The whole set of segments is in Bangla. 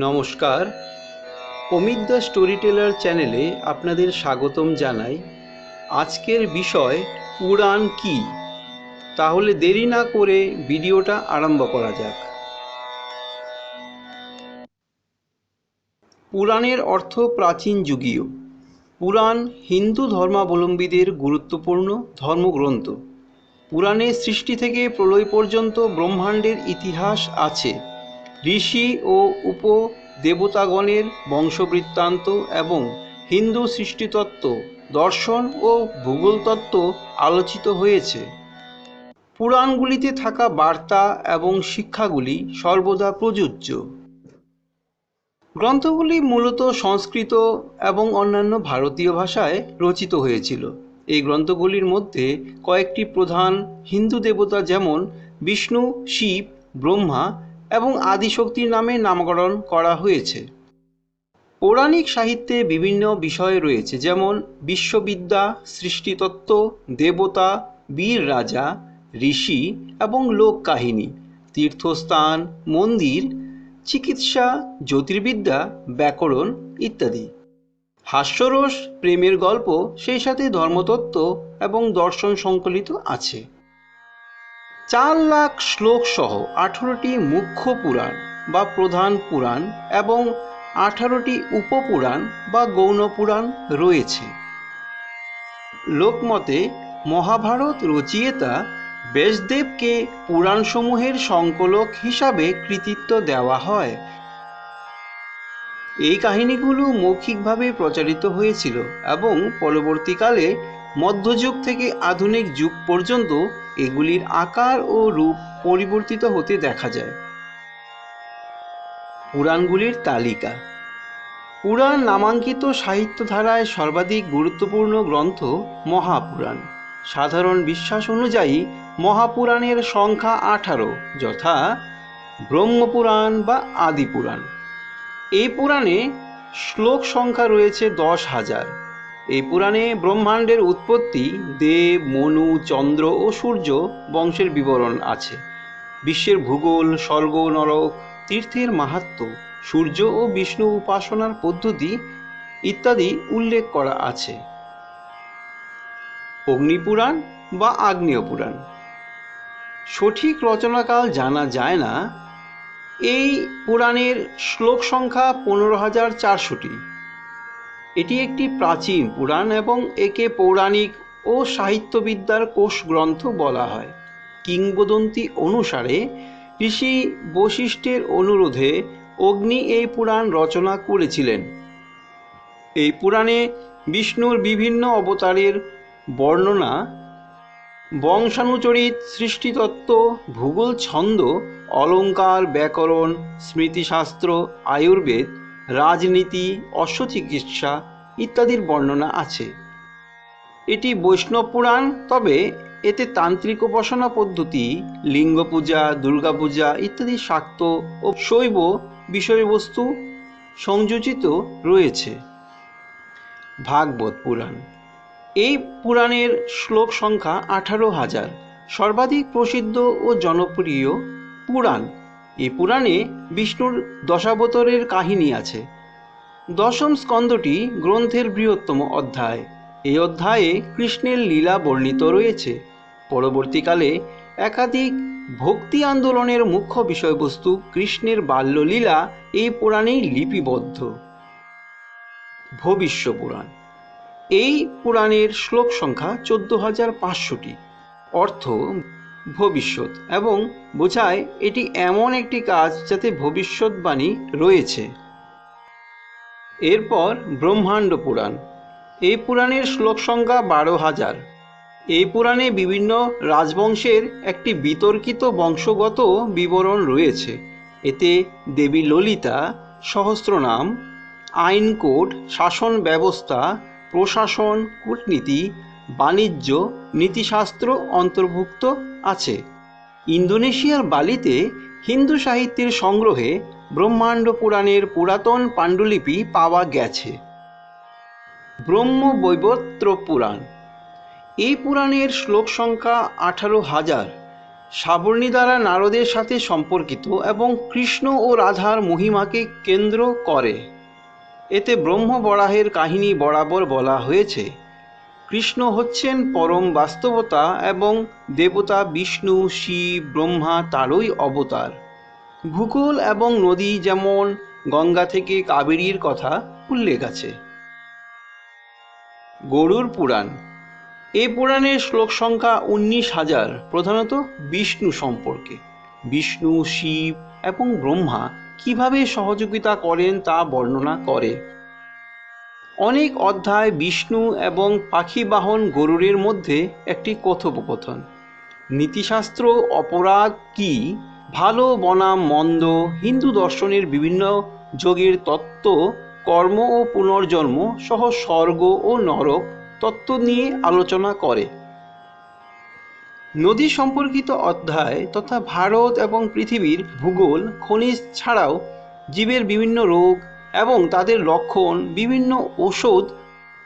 নমস্কার। অমিত দ্য স্টোরি টেলার চ্যানেলে আপনাদের স্বাগতম জানাই। আজকের বিষয়, পুরাণ কি? তাহলে দেরি না করে ভিডিওটা আরম্ভ করা যাক। পুরাণের অর্থ প্রাচীন যুগীয়। পুরাণ হিন্দু ধর্মাবলম্বীদের গুরুত্বপূর্ণ ধর্মগ্রন্থ। পুরাণের সৃষ্টি থেকে প্রলয় পর্যন্ত ব্রহ্মাণ্ডের ইতিহাস আছে। ঋষি ও উপ দেবতাগণের বংশবৃত্তান্ত এবং হিন্দু সৃষ্টিতত্ত্ব, দর্শন ও ভূগোলতত্ত্ব আলোচিত হয়েছে। পুরাণগুলিতে থাকা বার্তা এবং শিক্ষাগুলি সর্বদা প্রযোজ্য। গ্রন্থগুলি মূলত সংস্কৃত এবং অন্যান্য ভারতীয় ভাষায় রচিত হয়েছিল। এই গ্রন্থগুলির মধ্যে কয়েকটি প্রধান হিন্দু দেবতা যেমন বিষ্ণু, শিব, ব্রহ্মা এবং আদিশক্তির নামে নামকরণ করা হয়েছে। পৌরাণিক সাহিত্যে বিভিন্ন বিষয় রয়েছে, যেমন বিশ্ববিদ্যা, সৃষ্টিতত্ত্ব, দেবতা, বীর রাজা, ঋষি এবং লোককাহিনী, তীর্থস্থান, মন্দির, চিকিৎসা, জ্যোতির্বিদ্যা, ব্যাকরণ ইত্যাদি। হাস্যরস, প্রেমের গল্প, সেই সাথে ধর্মতত্ত্ব এবং দর্শন সংকলিত আছে। চার লাখ শ্লোক সহ আঠারোটি মুখ্য পুরাণ বা প্রধান পুরাণ এবং আঠারোটি উপপুরাণ বা গৌণ পুরাণ রয়েছে। লোকমতে মহাভারত রচিয়েতা ব্যাসদেবকে পুরাণসমূহের সংকলক হিসাবে কৃতিত্ব দেওয়া হয়। এই কাহিনীগুলো মৌখিকভাবে প্রচারিত হয়েছিল এবং পরবর্তীকালে মধ্যযুগ থেকে আধুনিক যুগ পর্যন্ত এগুলির আকার ও রূপ পরিবর্তিত হতে দেখা যায়। পুরাণগুলির তালিকা। পুরাণ নামাঙ্কিত সাহিত্য ধারায় সর্বাধিক গুরুত্বপূর্ণ গ্রন্থ মহাপুরাণ। সাধারণ বিশ্বাস অনুযায়ী মহাপুরাণের সংখ্যা আঠারো, যথা ব্রহ্মপুরাণ বা আদিপুরাণ। এই পুরাণে শ্লোক সংখ্যা রয়েছে দশ হাজার। এই পুরাণে ব্রহ্মাণ্ডের উৎপত্তি দেব, মনু, চন্দ্র ও সূর্য বংশের বিবরণ আছে। বিশ্বের ভূগোল, স্বর্গ, নরক, তীর্থের মাহাত্ম, সূর্য ও বিষ্ণু উপাসনার পদ্ধতি ইত্যাদি উল্লেখ করা আছে। অগ্নিপুরাণ বা আগ্নেয় পুরাণ সঠিক রচনাকাল জানা যায় না। এই পুরাণের শ্লোক সংখ্যা পনেরো হাজার চারশোটি। এটি একটি প্রাচীন পুরাণ এবং একে পৌরাণিক ও সাহিত্যবিদ্যার কোষ গ্রন্থ বলা হয়। কিংবদন্তি অনুসারে, ঋষি বশিষ্ঠের অনুরোধে অগ্নি এই পুরাণ রচনা করেছিলেন। এই পুরাণে বিষ্ণুর বিভিন্ন অবতারের বর্ণনা, বংশানুচরিত সৃষ্টিতত্ত্ব, ভূগোল ছন্দ, অলঙ্কার, ব্যাকরণ, স্মৃতিশাস্ত্র, আয়ুর্বেদ রাজনীতি, অশ্বচিকিৎসা ইত্যাদির বর্ণনা আছে। এটি বৈষ্ণব পুরাণ, তবে এতে তান্ত্রিক উপাসনা পদ্ধতি লিঙ্গ পূজা দুর্গাপূজা ইত্যাদি শাক্ত ও শৈব বিষয়বস্তু সংযোজিত রয়েছে। ভাগবত পুরাণ। এই পুরাণের শ্লোক সংখ্যা আঠারো হাজার। সর্বাধিক প্রসিদ্ধ ও জনপ্রিয় পুরাণ। এই পুরাণে বিষ্ণুর দশাবতরের কাহিনী আছে। দশম স্কন্ধটি গ্রন্থের বৃহত্তম অধ্যায়। এই অধ্যায়ে কৃষ্ণের লীলা বর্ণিত রয়েছে। পরবর্তীকালে একাধিক ভক্তি আন্দোলনের মুখ্য বিষয়বস্তু কৃষ্ণের বাল্যলীলা এই পুরাণেই লিপিবদ্ধ। ভবিষ্য পুরাণ। এই পুরাণের শ্লোক সংখ্যা চোদ্দ হাজার পাঁচশোটি। অর্থ ভবিষ্যৎ এবং বোঝায় এটি এমন একটি কাজ যাতে ভবিষ্যৎবাণী রয়েছে। এরপর ব্রহ্মাণ্ড পুরাণ। এই পুরাণের শ্লোক সংখ্যা বারো হাজার। এই পুরাণে বিভিন্ন রাজবংশের একটি বিতর্কিত বংশগত বিবরণ রয়েছে। এতে দেবী ললিতা, সহস্রনাম আইন কোড শাসন ব্যবস্থা, প্রশাসন, কূটনীতি বাণিজ্য, নীতিশাস্ত্র অন্তর্ভুক্ত আছে। ইন্দোনেশিয়ার বালিতে হিন্দু সাহিত্যের সংগ্রহে ব্রহ্মাণ্ড পুরাণের পুরাতন পাণ্ডুলিপি পাওয়া গেছে। ব্রহ্ম বৈবত্র পুরাণ। এই পুরাণের শ্লোক সংখ্যা আঠারো হাজার। সাবর্ণী দ্বারা নারদের সাথে সম্পর্কিত এবং কৃষ্ণ ও রাধার মহিমাকে কেন্দ্র করে। এতে ব্রহ্ম বরাহের কাহিনী বরাবর বলা হয়েছে। কৃষ্ণ হচ্ছেন পরম বাস্তবতা এবং দেবতা বিষ্ণু, শিব, ব্রহ্মা তারই অবতার। ভূগোল এবং নদী যেমন গঙ্গা থেকে কাবেরীর কথা উল্লেখ আছে। গরুর পুরাণ। এই পুরাণের শ্লোক সংখ্যা উনিশ হাজার, প্রধানত বিষ্ণু সম্পর্কে। বিষ্ণু, শিব এবং ব্রহ্মা কীভাবে সহযোগিতা করেন তা বর্ণনা করে। অনেক অধ্যায় বিষ্ণু এবং পাখি বাহন গরুরের মধ্যে একটি কথোপকথন। নীতিশাস্ত্র অপরাধ কি? ভালো, বনাম, মন্দ, হিন্দু দর্শনের বিভিন্ন যোগের তত্ত্ব, কর্ম ও পুনর্জন্ম সহ স্বর্গ ও নরক তত্ত্ব নিয়ে আলোচনা করে। নদী সম্পর্কিত অধ্যায় তথা ভারত এবং পৃথিবীর ভূগোল, খনিজ ছাড়াও জীবের বিভিন্ন রোগ এবং তাদের লক্ষণ, বিভিন্ন ওষুধ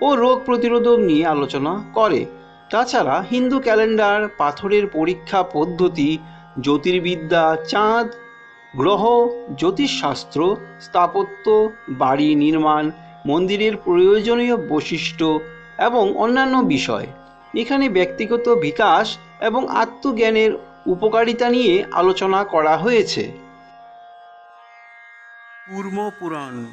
ও রোগ প্রতিরোধক নিয়ে আলোচনা করে। তাছাড়া হিন্দু ক্যালেন্ডার, পাথরের পরীক্ষা পদ্ধতি, জ্যোতির্বিদ্যা, চাঁদ, গ্রহ, জ্যোতিষশাস্ত্র, স্থাপত্য, বাড়ি নির্মাণ, মন্দিরের প্রয়োজনীয় বৈশিষ্ট্য এবং অন্যান্য বিষয়। এখানে ব্যক্তিগত বিকাশ এবং আত্মজ্ঞানের উপকারিতা নিয়ে আলোচনা করা হয়েছে। কুর্ম পুরাণ।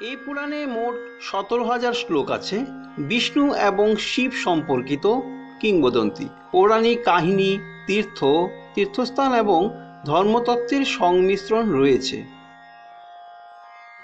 এই পুরাণে মোট সতেরো হাজার শ্লোক আছে, বিষ্ণু এবং শিব সম্পর্কিত কিংবদন্তি। পৌরাণিক কাহিনী, তীর্থ, তীর্থস্থান এবং ধর্মতত্ত্বের সংমিশ্রণ রয়েছে।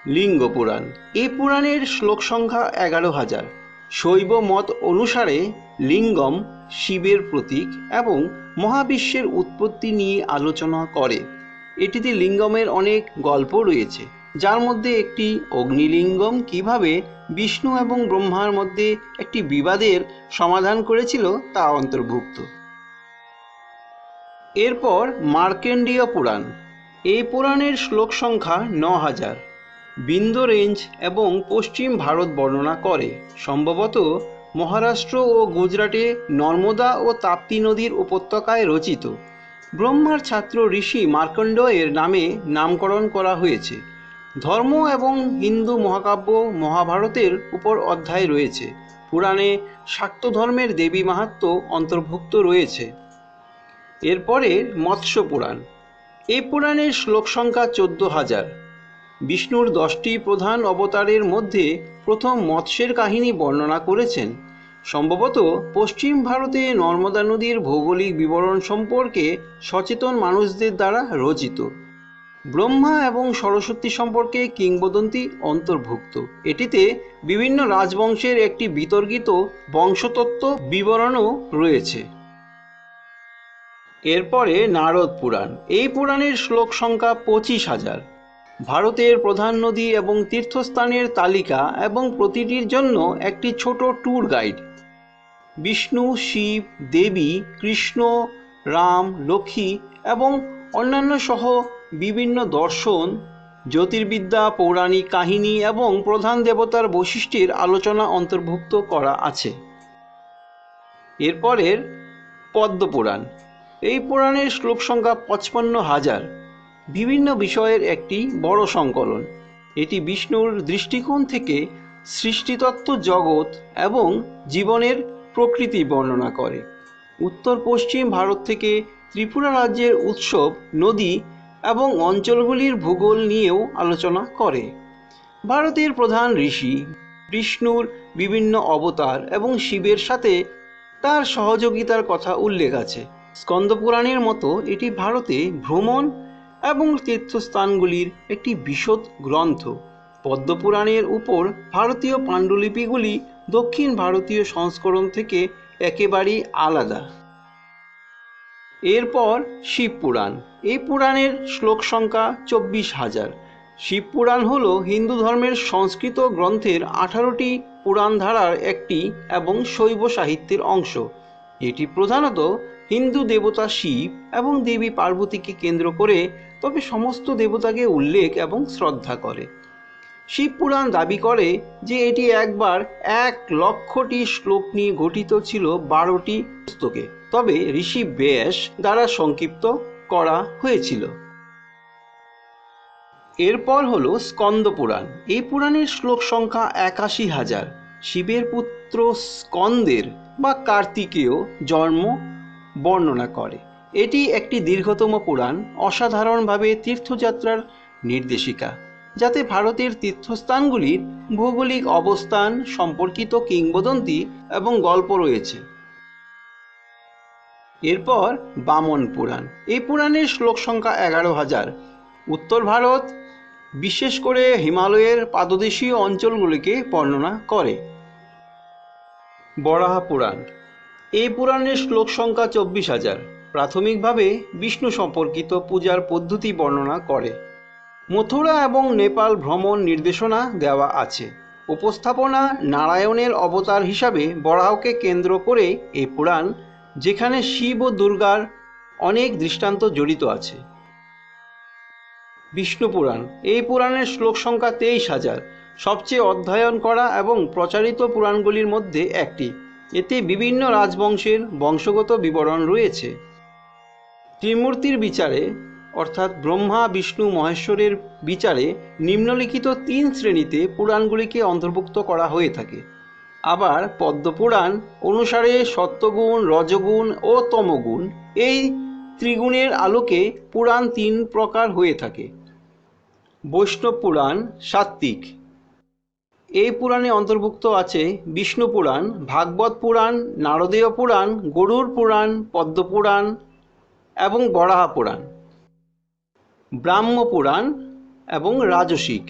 লিঙ্গ পুরাণ। এই পুরাণের শ্লোক সংখ্যা এগারো হাজার। শৈব মত অনুসারে লিঙ্গম শিবের প্রতীক এবং মহাবিশ্বের উৎপত্তি নিয়ে আলোচনা করে। এটিতে লিঙ্গমের অনেক গল্প রয়েছে, যার মধ্যে একটি অগ্নিলিঙ্গম কীভাবে বিষ্ণু এবং ব্রহ্মার মধ্যে একটি বিবাদের সমাধান করেছিল তা অন্তর্ভুক্ত। এরপর মার্কেন্ডীয় পুরাণ। এই পুরাণের শ্লোক সংখ্যা ন হাজার বিন্দ রেঞ্জ এবং পশ্চিম ভারত বর্ণনা করে। সম্ভবত মহারাষ্ট্র ও গুজরাটে নর্মদা ও তাপ্তি নদীর উপত্যকায় রচিত। ব্রহ্মার ছাত্র ঋষি মার্কণ্ডেয়ের নামে নামকরণ করা হয়েছে। ধর্ম এবং হিন্দু মহাকাব্য মহাভারতের উপর অধ্যায় রয়েছে। পুরাণে শাক্ত ধর্মের দেবী মাহাত্ম অন্তর্ভুক্ত রয়েছে। এরপরে মৎস্য পুরাণ। এই পুরাণের শ্লোক সংখ্যা চোদ্দ হাজার। বিষ্ণুর দশটি প্রধান অবতারের মধ্যে প্রথম মৎস্যের কাহিনী বর্ণনা করেছেন। সম্ভবত পশ্চিম ভারতে নর্মদা নদীর ভৌগোলিক বিবরণ সম্পর্কে সচেতন মানুষদের দ্বারা রচিত। ব্রহ্মা এবং সরস্বতী সম্পর্কে কিংবদন্তি অন্তর্ভুক্ত। এটিতে বিভিন্ন রাজবংশের একটি বিতর্কিত বংশতত্ত্ব বিবরণও রয়েছে। এরপরে নারদ পুরাণ। এই পুরাণের শ্লোক সংখ্যা পঁচিশ হাজার। ভারতের প্রধান নদী এবং তীর্থস্থানের তালিকা এবং প্রতিটির জন্য একটি ছোট ট্যুর গাইড। বিষ্ণু, শিব, দেবী, কৃষ্ণ, রাম, লক্ষ্মী এবং অন্যান্য সহ বিভিন্ন দর্শন, জ্যোতির্বিদ্যা, পৌরাণিক কাহিনী এবং প্রধান দেবতার বৈশিষ্ট্যের আলোচনা অন্তর্ভুক্ত করা আছে। এরপরের পদ্মপুরাণ এই পুরাণের শ্লোক সংখ্যা পঁচপান্ন হাজার। বিভিন্ন বিষয়ের একটি বড় সংকলন। এটি বিষ্ণুর দৃষ্টিকোণ থেকে সৃষ্টিতত্ত্ব জগৎ এবং জীবনের প্রকৃতি বর্ণনা করে। উত্তর পশ্চিম ভারত থেকে ত্রিপুরা রাজ্যের উৎসব, নদী এবং অঞ্চলগুলির ভূগোল নিয়েও আলোচনা করে। ভারতের প্রধান ঋষি বিষ্ণুর বিভিন্ন অবতার এবং শিবের সাথে তার সহযোগিতার কথা উল্লেখ আছে। স্কন্দপুরাণের মতো এটি ভারতে ভ্রমণ এবং তীর্থস্থানগুলির একটি বিশদ গ্রন্থ। পদ্মপুরাণের উপর ভারতীয় পাণ্ডুলিপিগুলি দক্ষিণ ভারতীয় সংস্করণ থেকে একেবারেই আলাদা। এরপর শিব পুরাণ। এই পুরাণের শ্লোক সংখ্যা চব্বিশ হাজার। শিব পুরাণ হল হিন্দু ধর্মের সংস্কৃত গ্রন্থের আঠারোটি পুরাণ ধারার একটি এবং শৈব সাহিত্যের অংশ। এটি প্রধানত হিন্দু দেবতা শিব এবং দেবী পার্বতীকে কেন্দ্র করে, তবে সমস্ত দেবতাকে উল্লেখ এবং শ্রদ্ধা করে। শিবপুরাণ দাবি করে যে এটি একবার এক লক্ষটি শ্লোক নিয়ে গঠিত ছিল বারোটি পুস্তকে। তবে ঋষি ব্যাস দ্বারা সংক্ষিপ্ত করা হয়েছিল। এরপর হল স্কন্দ পুরাণ। এই পুরাণের শ্লোক সংখ্যা একাশি হাজার। শিবের পুত্র স্কন্দের বা কার্তিকেয় জন্ম বর্ণনা করে। এটি একটি দীর্ঘতম পুরাণ, অসাধারণভাবে তীর্থযাত্রার নির্দেশিকা। যাতে ভারতের তীর্থস্থানগুলির ভৌগোলিক অবস্থান সম্পর্কিত কিংবদন্তি এবং গল্প রয়েছে। এরপর বামন পুরাণ। এই পুরাণের শ্লোক সংখ্যা এগারো হাজার। উত্তর ভারত, বিশেষ করে হিমালয়ের পাদদেশীয় অঞ্চলগুলিকে বর্ণনা করে। বরাহা পুরাণ। এই পুরাণের শ্লোক সংখ্যা চব্বিশ হাজার। প্রাথমিকভাবে বিষ্ণু সম্পর্কিত পূজার পদ্ধতি বর্ণনা করে। মথুরা এবং নেপাল ভ্রমণ নির্দেশনা দেওয়া আছে। উপস্থাপনা নারায়ণের অবতার হিসাবে বরাহকে কেন্দ্র করে এই পুরাণ, যেখানে শিব ও দুর্গার অনেক দৃষ্টান্ত জড়িত আছে। বিষ্ণু পুরাণ, এই পুরাণের শ্লোক সংখ্যা তেইশ হাজার। সবচেয়ে অধ্যয়ন করা এবং প্রচারিত পুরাণগুলির মধ্যে একটি। এতে বিভিন্ন রাজবংশের বংশগত বিবরণ রয়েছে। ত্রিমূর্তির বিচারে অর্থাৎ ব্রহ্মা, বিষ্ণু, মহেশ্বরের বিচারে নিম্নলিখিত তিন শ্রেণীতে পুরাণগুলিকে অন্তর্ভুক্ত করা হয়ে থাকে। আবার পদ্মপুরাণ অনুসারে সত্যগুণ, রজগুণ ও তমগুণ এই ত্রিগুণের আলোকে পুরাণ তিন প্রকার হয়ে থাকে। বৈষ্ণব পুরাণ, সাত্ত্বিক। এই পুরাণে অন্তর্ভুক্ত আছে বিষ্ণু পুরাণ, ভাগবত পুরাণ, নারদীয় পুরাণ গরুর পুরাণ, পদ্মপুরাণ এবং বরাহা পুরাণ। ব্রাহ্ম পুরাণ এবং রাজসিক।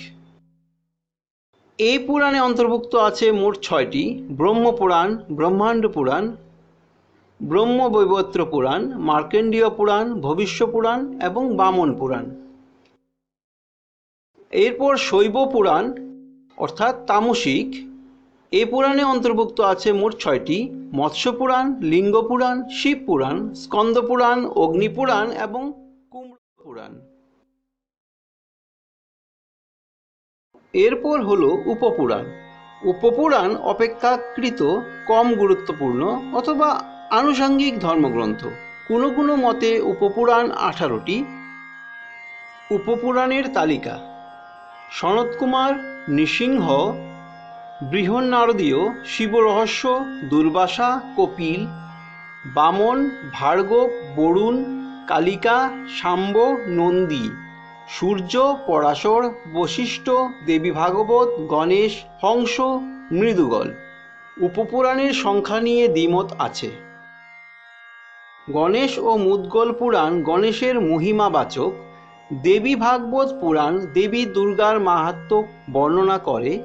এই পুরাণে অন্তর্ভুক্ত আছে মোট ছয়টি ব্রহ্মপুরাণ ব্রহ্মাণ্ড পুরাণ ব্রহ্মবৈবত্র পুরাণ, মার্কেন্ডীয় পুরাণ, ভবিষ্য পুরাণ এবং বামন পুরাণ। এরপর শৈব পুরাণ, অর্থাৎ তামসিক। এ পুরাণে অন্তর্ভুক্ত আছে মোট ছয়টি, মৎস্য পুরাণ, লিঙ্গ পুরাণ, শিব পুরাণ, স্কন্দ পুরাণ, অগ্নি পুরাণ এবং কুম্ভ পুরাণ। এরপর হলো উপপুরাণ। উপপুরাণ অপেক্ষাকৃত কম গুরুত্বপূর্ণ অথবা আনুষঙ্গিক ধর্মগ্রন্থ। কোনো কোনো মতে উপপুরাণ আঠারোটি। উপপুরাণের তালিকা। সনৎকুমার নৃসিংহ, বৃহন্নারদীয়, শিবরহস্য, দুর্বাসা, কপিল, বামন, ভার্গব, বরুণ, কালিকা, শাম্ব, নন্দী। সূর্য, পরাশর, বশিষ্ঠ, দেবী ভাগবত, গণেশ, হংস, মৃদুগল। উপপুরাণের সংখ্যা নিয়ে দ্বিমত আছে। গণেশ ও মুদ্গল পুরাণ গণেশের মহিমাবাচক। দেবী ভাগবত পুরাণ দেবী দুর্গার মাহাত্ম বর্ণনা করে।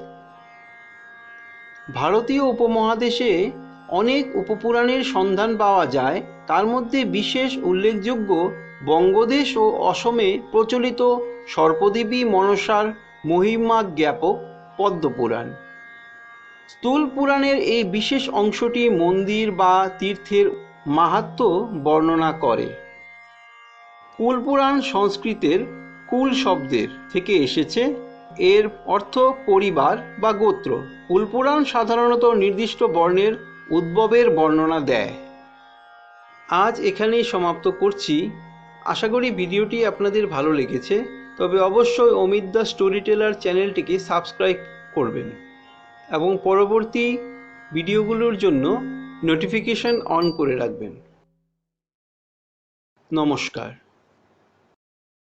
ভারতীয় উপমহাদেশে অনেক উপপুরাণের সন্ধান পাওয়া যায়। তার মধ্যে বিশেষ উল্লেখযোগ্য বঙ্গদেশ ও অসমে প্রচলিত সর্পদেবী মনসার মহিমা জ্ঞাপক পদ্মপুরাণ। স্থূল পুরাণের এই বিশেষ অংশটি মন্দির বা তীর্থের মাহাত্ম্য বর্ণনা করে। কুলপুরাণ সংস্কৃতের কুল শব্দের থেকে এসেছে। এর অর্থ পরিবার বা গোত্র। কুলপুরাণ সাধারণত নির্দিষ্ট বর্ণের উদ্ভবের বর্ণনা দেয়। আজ এখানেই সমাপ্ত করছি। আশা করি ভিডিওটি আপনাদের ভালো লেগেছে, তবে অবশ্যই অমিত দা স্টোরি টেলার চ্যানেলটিকে সাবস্ক্রাইব করবেন এবং পরবর্তী ভিডিওগুলোর জন্য নোটিফিকেশন অন করে রাখবেন। নমস্কার।